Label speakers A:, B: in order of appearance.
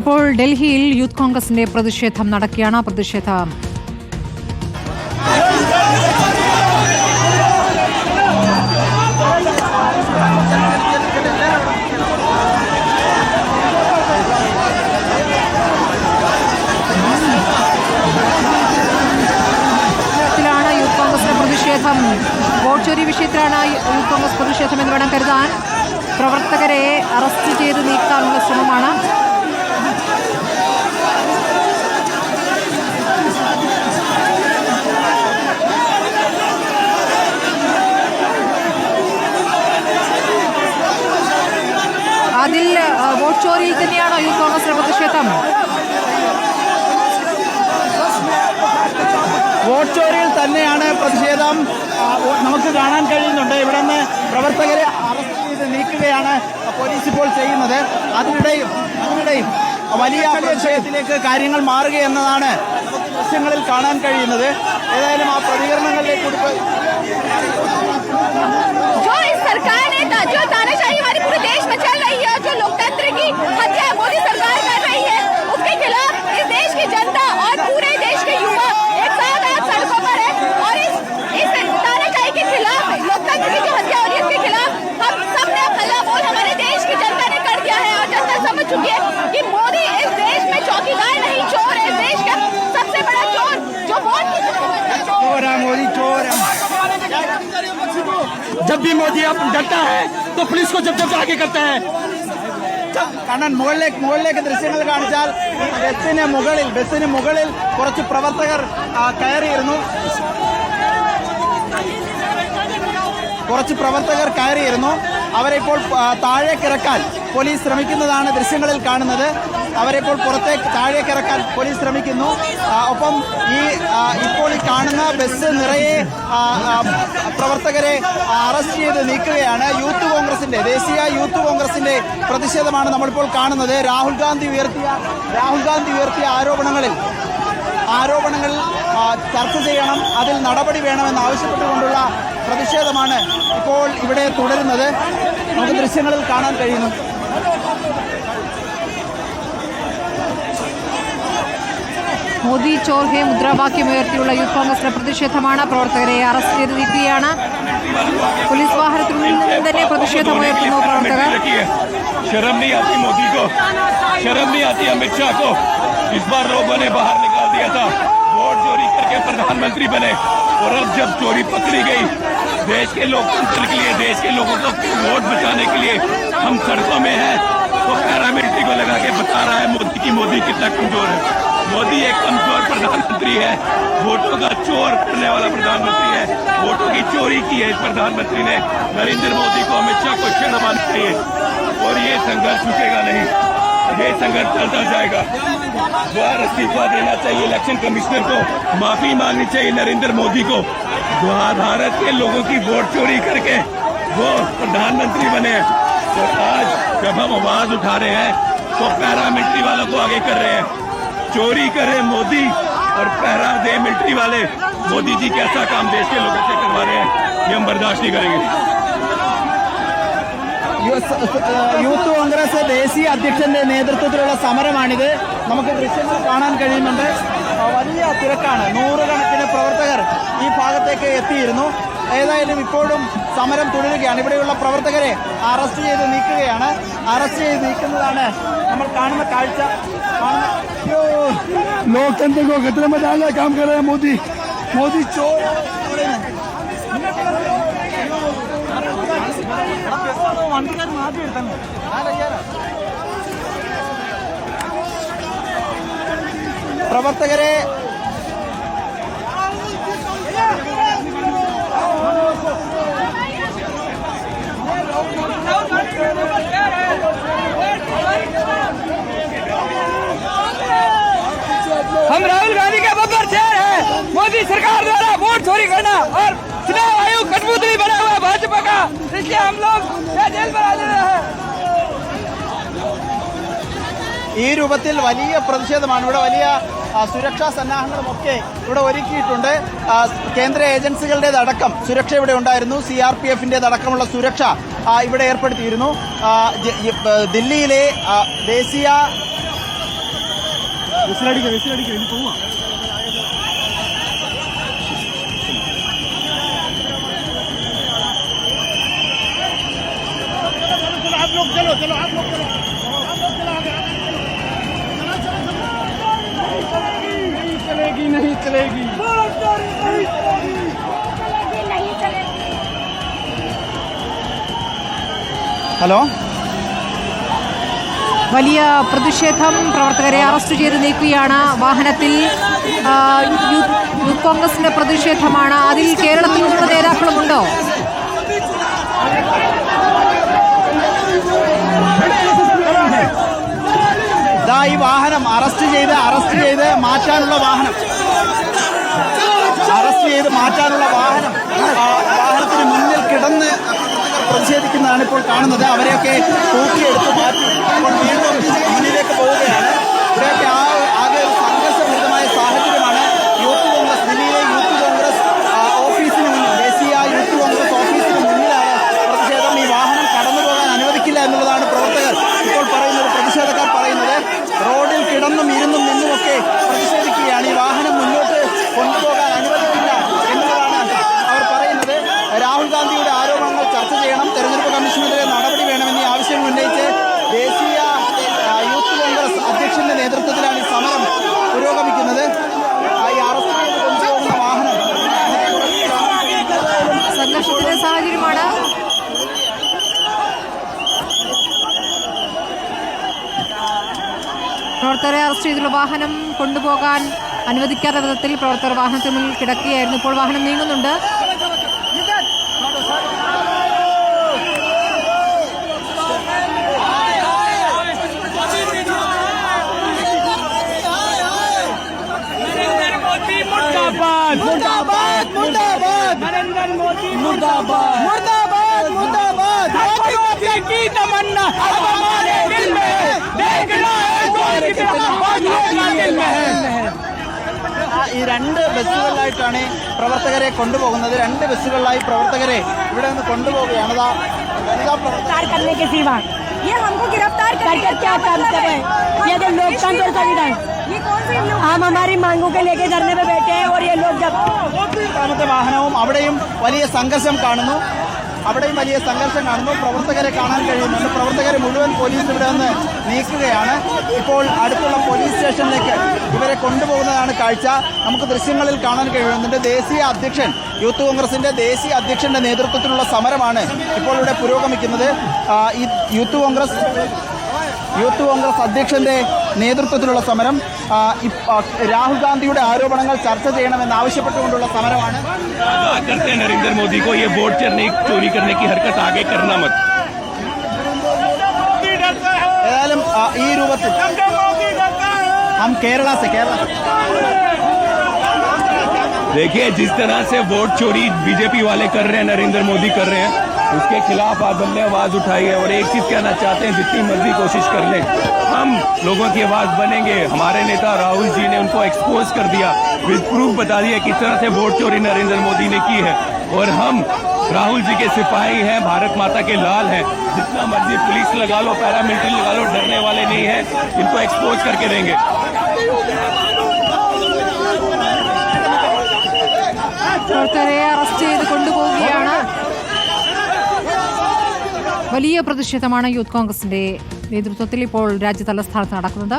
A: ഇപ്പോൾ ഡൽഹിയിൽ യൂത്ത് കോൺഗ്രസിന്റെ പ്രതിഷേധം നടക്കുകയാണ്. പ്രതിഷേധം. വിഷയത്തിലാണ് യൂത്ത് കോൺഗ്രസ് പ്രതിഷേധം എന്ന് വേണം കരുതാൻ. പ്രവർത്തകരെ അറസ്റ്റ് ചെയ്ത് നീക്കാനുള്ള ശ്രമമാണ് അതിൽ ചോരിയിൽ തന്നെയാണോ യൂത്ത് കോൺഗ്രസിന്റെ പ്രതിഷേധം
B: വോട്ട് ചോരയിൽ തന്നെയാണ് പ്രതിഷേധം. നമുക്ക് കാണാൻ കഴിയുന്നുണ്ട്. ഇവിടെ നിന്ന് പ്രവർത്തകരെ അറസ്റ്റ് ചെയ്ത് നീക്കുകയാണ് പോലീസ് ഇപ്പോൾ ചെയ്യുന്നത്. അതിനിടെയും അതിനിടെയും വലിയ പ്രതിഷേധത്തിലേക്ക് കാര്യങ്ങൾ മാറുക എന്നതാണ് നമുക്ക് ദൃശ്യങ്ങളിൽ കാണാൻ കഴിയുന്നത്. ഏതായാലും ആ പ്രതികരണങ്ങളിലേക്ക്
C: जब भी मोदी अब डरता है तो पुलिस को जब जब आगे करता है
B: കണ്ണൻ മുകളിലേക്ക് മുകളിലേക്ക് ദൃശ്യങ്ങൾ കാണിച്ചാൽ ഈ ബസ്സിന് മുകളിൽ ബസ്സിന് മുകളിൽ കുറച്ച് പ്രവർത്തകർ ആ, കയറിയിരുന്നു കുറച്ച് പ്രവർത്തകർ കയറിയിരുന്നു അവരെ ഇപ്പോൾ താഴേക്കിറക്കാൻ പോലീസ് ശ്രമിക്കുന്നതാണ് ദൃശ്യങ്ങളിൽ കാണുന്നത്. അവരെ ഇപ്പോൾ പുറത്തേക്ക് താഴേക്കിറക്കാൻ പോലീസ് ശ്രമിക്കുന്നു. ഒപ്പം ഈ ഇപ്പോൾ ഈ കാണുന്ന ബസ് നിറയെ പ്രവർത്തകരെ അറസ്റ്റ് ചെയ്ത് നീക്കുകയാണ്. യൂത്ത് കോൺഗ്രസിന്റെ ദേശീയ യൂത്ത് കോൺഗ്രസിന്റെ പ്രതിഷേധമാണ് നമ്മളിപ്പോൾ കാണുന്നത്. രാഹുൽ ഗാന്ധി ഉയർത്തിയ രാഹുൽ ഗാന്ധി ഉയർത്തിയ ആരോപണങ്ങളിൽ ആരോപണങ്ങൾ ചർച്ച ചെയ്യണം. അതിൽ നടപടി വേണമെന്ന് ആവശ്യപ്പെട്ടുകൊണ്ടുള്ള പ്രതിഷേധമാണ് ഇപ്പോൾ ഇവിടെ തുടരുന്നത് നമുക്ക് ദൃശ്യങ്ങളിൽ കാണാൻ കഴിയുന്നു
A: മോദി ചോർ ഹേ മുദ്രാവാക്യം ഉയർത്തിയുള്ള യൂത്ത് കോൺഗ്രസിന്റെ പ്രതിഷേധമാണ് പ്രവർത്തകരെ അറസ്റ്റ് ചെയ്ത് നീക്കുകയാണ് പോലീസ് വാഹനത്തിനുള്ളിൽ നിന്ന് തന്നെ പ്രതിഷേധം ഉയർത്തുന്നു പ്രവർത്തകർ
C: रखी है शर्म नहीं आती मोदी को शर्म नहीं आती अमित शाह को इस बार लोगों ने बाहर निकाल दिया था वोट चोरी करके प्रधानमंत्री बने और अब जब चोरी पकड़ी गई देश के लोकतंत्र के लिए, देश के लोगों को वोट बचाने के लिए हम सड़कों में हैं। तो पैरामिलिट्री को लगा के बता रहा है मोदी की मोदी कितना कमज़ोर है। मोदी एक कमज़ोर प्रधानमंत्री है। वोटों का चोर करने वाला प्रधानमंत्री है। वोटों की चोरी की है इस प्रधानमंत्री ने। नरेंद्र मोदी को अमित शाह को शर्म आनी चाहिए। और ये संघर्ष रुकेगा नहीं। ये संघर्ष चलता जाएगा। द्वार इस्तीफा देना चाहिए, इलेक्शन कमिश्नर को। माफ़ी मांगनी चाहिए नरेंद्र मोदी को। द्वार भारत के लोगों की वोट चोरी करके वो प्रधानमंत्री बने। तो आज जब हम आवाज़ उठा रहे हैं तो पैरा मिलिट्री वालों को आगे कर रहे हैं। चोरी करे मोदी और पैरा दे मिलिट्री वाले। मोदी जी कैसा काम देश के लोगों से करवा रहे हैं, ये हम बर्दाश्त नहीं करेंगे।
B: യൂത്ത് കോൺഗ്രസ് ദേശീയ അധ്യക്ഷന്റെ നേതൃത്വത്തിലുള്ള സമരമാണിത്. നമുക്ക് ദൃശ്യങ്ങൾ കാണാൻ കഴിയുന്നുണ്ട്. വലിയ തിരക്കാണ്. നൂറുകണക്കിന് പ്രവർത്തകർ ഈ ഭാഗത്തേക്ക് എത്തിയിരുന്നു. ഏതായാലും ഇപ്പോഴും സമരം തുടരുകയാണ്. ഇവിടെയുള്ള പ്രവർത്തകരെ അറസ്റ്റ് ചെയ്ത് നീക്കുകയാണ്. അറസ്റ്റ് ചെയ്ത് നീക്കുന്നതാണ് നമ്മൾ കാണുന്ന കാഴ്ച.
C: ലോക്തന്ത്ര മോദി. മോദി ചോ
B: ಒಂದ್ಕರ್
D: हम राहुल गांधी के बब्बर शेर हैं। मोदी सरकार द्वारा वोट चोरी करना और चुनाव आयोग कठपुतली बना हुआ है भाजपा का इसलिए हम लोग यहाँ जेल पर आ रहे हैं
B: ഈ രൂപത്തിൽ വലിയ പ്രതിഷേധമാണ് ഇവിടെ വലിയ ആ, സുരക്ഷാ സന്നാഹങ്ങളുമൊക്കെ ഇവിടെ ഒരുക്കിയിട്ടുണ്ട് ആ, കേന്ദ്ര ഏജൻസികളുടേതടക്കം സുരക്ഷ ഇവിടെ ഉണ്ടായിരുന്നു സി ആർ പി എഫിൻ്റെതടക്കമുള്ള സുരക്ഷ ആ, ഇവിടെ ഏർപ്പെടുത്തിയിരുന്നു ആ, ജ- ഈ, ആ, ദില്ലിയിലെ ആ, ഹലോ?
A: വലിയ പ്രതിഷേധം പ്രവർത്തകരെ അറസ്റ്റ് ചെയ്ത് നീക്കുകയാണ്. വാഹനത്തിൽ യൂത്ത് കോൺഗ്രസിന്റെ പ്രതിഷേധമാണ്. അതിൽ കേരളത്തിൽ നിന്നുള്ള നേതാക്കളുമുണ്ടോ
B: ഇതാ ഈ വാഹനം അറസ്റ്റ് ചെയ്ത് അറസ്റ്റ് ചെയ്ത് മാറ്റാനുള്ള വാഹനം. അറസ്റ്റ് ചെയ്ത് മാറ്റാനുള്ള വാഹനം വാഹനത്തിന് മുന്നിൽ കിടന്ന് പ്രതിഷേധിക്കുന്നതാണ് ഇപ്പോൾ കാണുന്നത്. അവരെയൊക്കെ തൂക്കിയെടുത്ത് മാറ്റി ഇപ്പോൾ വീണ്ടും മുന്നിലേക്ക് പോവുകയാണ് ഇവിടെയൊക്കെ ആ ആകെ ഒരു സംഘർഷഭരിതമായ സാഹചര്യമാണ് യൂത്ത് കോൺഗ്രസ് ദില്ലിയിലെ യൂത്ത് കോൺഗ്രസ് ആ, ഓഫീസിന് മുന്നിൽ ദേശീയ യൂത്ത് കോൺഗ്രസ് ഓഫീസിന് മുന്നിലാണ് പ്രതിഷേധം ഈ വാഹനം കടന്നു പോകാൻ അനുവദിക്കില്ല എന്നുള്ളതാണ് പ്രവർത്തകർ ഇപ്പോൾ പറയുന്നത് പ്രതിഷേധക്കാർ പറയുന്നത് റോഡിൽ കിടന്നും ഇരുന്നും നിന്നുമൊക്കെ പ്രതിഷേധിക്കുകയാണ് ഈ വാഹനം മുന്നോട്ട് കൊണ്ടുപോകാൻ അനുവദിക്കില്ല എന്നുള്ളതാണ് അവർ പറയുന്നത് രാഹുൽ ഗാന്ധിയുടെ ആരോപണങ്ങൾ ചർച്ച ചെയ്യണം തെരഞ്ഞെടുപ്പ് കമ്മീഷനെതിരെ നടപടി വേണമെന്നീ ആവശ്യങ്ങൾ ഉന്നയിച്ച് ദേശീയ ആ, യൂത്ത് കോൺഗ്രസ് അധ്യക്ഷന്റെ നേതൃത്വത്തിലാണ് ഈ സമരം പുരോഗമിക്കുന്നത് ആ, ഈ അറസ്റ്റ് ചെയ്ത് കൊണ്ടുപോകുന്ന വാഹനം
A: സംഘർഷത്തിന്റെ സാഹചര്യമാണ് പ്രവർത്തകരെ അറസ്റ്റ് ചെയ്തുള്ള വാഹനം കൊണ്ടുപോകാൻ അനുവദിക്കാത്ത വിധത്തിൽ പ്രവർത്തകർ വാഹനത്തിന് മുന്നിൽ കിടക്കുകയായിരുന്നു ഇപ്പോൾ വാഹനം നീങ്ങുന്നുണ്ട്
D: मुर्दाबाद मुर्दाबाद मुर्दाबाद नरेंद्र मोदी मुर्दाबाद मुर्दाबाद मुर्दाबाद मोदी की तमन्ना अब हमारे दिल में है देखना है
B: ഈ രണ്ട് ബസ്സുകളിലായിട്ടാണ് പ്രവർത്തകരെ കൊണ്ടുപോകുന്നത് രണ്ട് ബസ്സുകളിലായി പ്രവർത്തകരെ ഇവിടെ നിന്ന് കൊണ്ടുപോവുകയാണ് ദാ വനിതാ പ്രവർത്തകർ
E: गिरफ्तार करने के सिवा ये हमको गिरफ्तार करके क्या काम कर रहे हैं ये जो लोकतंत्र संविधान ये कौन सी हम हमारी मांगों के लेके धरने पे बैठे हैं और ये लोग जब
B: രണ്ടാമത്തെ വാഹനവും അവിടെയും വലിയ സംഘർഷം കാണുന്നു അവിടെയും വലിയ സംഘർഷം കാണുന്നു. പ്രവർത്തകരെ കാണാൻ കഴിയുന്നുണ്ട്. പ്രവർത്തകരെ മുഴുവൻ പോലീസ് ഇവിടെ നിന്ന് നീക്കുകയാണ്. ഇപ്പോൾ അടുത്തുള്ള പോലീസ് സ്റ്റേഷനിലേക്ക് ഇവരെ കൊണ്ടുപോകുന്നതാണ് കാഴ്ച. നമുക്ക് ദൃശ്യങ്ങളിൽ കാണാൻ കഴിയുന്നുണ്ട്. ദേശീയ അധ്യക്ഷൻ യൂത്ത് കോൺഗ്രസിന്റെ ദേശീയ അധ്യക്ഷന്റെ നേതൃത്വത്തിലുള്ള സമരമാണ് ഇപ്പോൾ ഇവിടെ പുരോഗമിക്കുന്നത്. ഈ യൂത്ത് കോൺഗ്രസ് യൂത്ത് കോൺഗ്രസ് അധ്യക്ഷന്റെ നേതൃത്വത്തിലുള്ള സമരം ആ, ഇപ്- ആ, രാഹുൽ ഗാന്ധിയുടെ ആരോപണങ്ങൾ ചർച്ച ചെയ്യണമെന്ന് ആവശ്യപ്പെട്ടുകൊണ്ടുള്ള സമരമാണ്
C: क्या करते हैं नरेंद्र मोदी को ये वोट चरने चोरी करने की हरकत आगे करना मत
B: ഏതായാലും ആ, ഈ രൂപത്തിൽ ഹം കേരള से കേരള
C: देखिए जिस तरह से वोट चोरी बीजेपी वाले कर रहे हैं नरेंद्र मोदी कर रहे हैं उसके खिलाफ आज हमने आवाज़ उठाई है और एक चीज़ कहना चाहते हैं, जितनी मर्ज़ी कोशिश कर लें। हम लोगों की आवाज़ बनेंगे। हमारे नेता राहुल जी ने उनको एक्सपोज कर दिया। विद प्रूफ बता दिया किस तरह से वोट चोरी नरेंद्र मोदी ने की है। और हम राहुल जी के सिपाही हैं, भारत माता के लाल हैं। जितना मर्ज़ी पुलिस लगा लो, पैरामिलिट्री लगा लो, डरने वाले नहीं है। इनको एक्सपोज करके देंगे।
A: വലിയ പ്രതിഷേധമാണ് യൂത്ത് കോൺഗ്രസിന്റെ നേതൃത്വത്തിൽ ഇപ്പോൾ രാജ്യതലസ്ഥാനത്ത് നടക്കുന്നത്.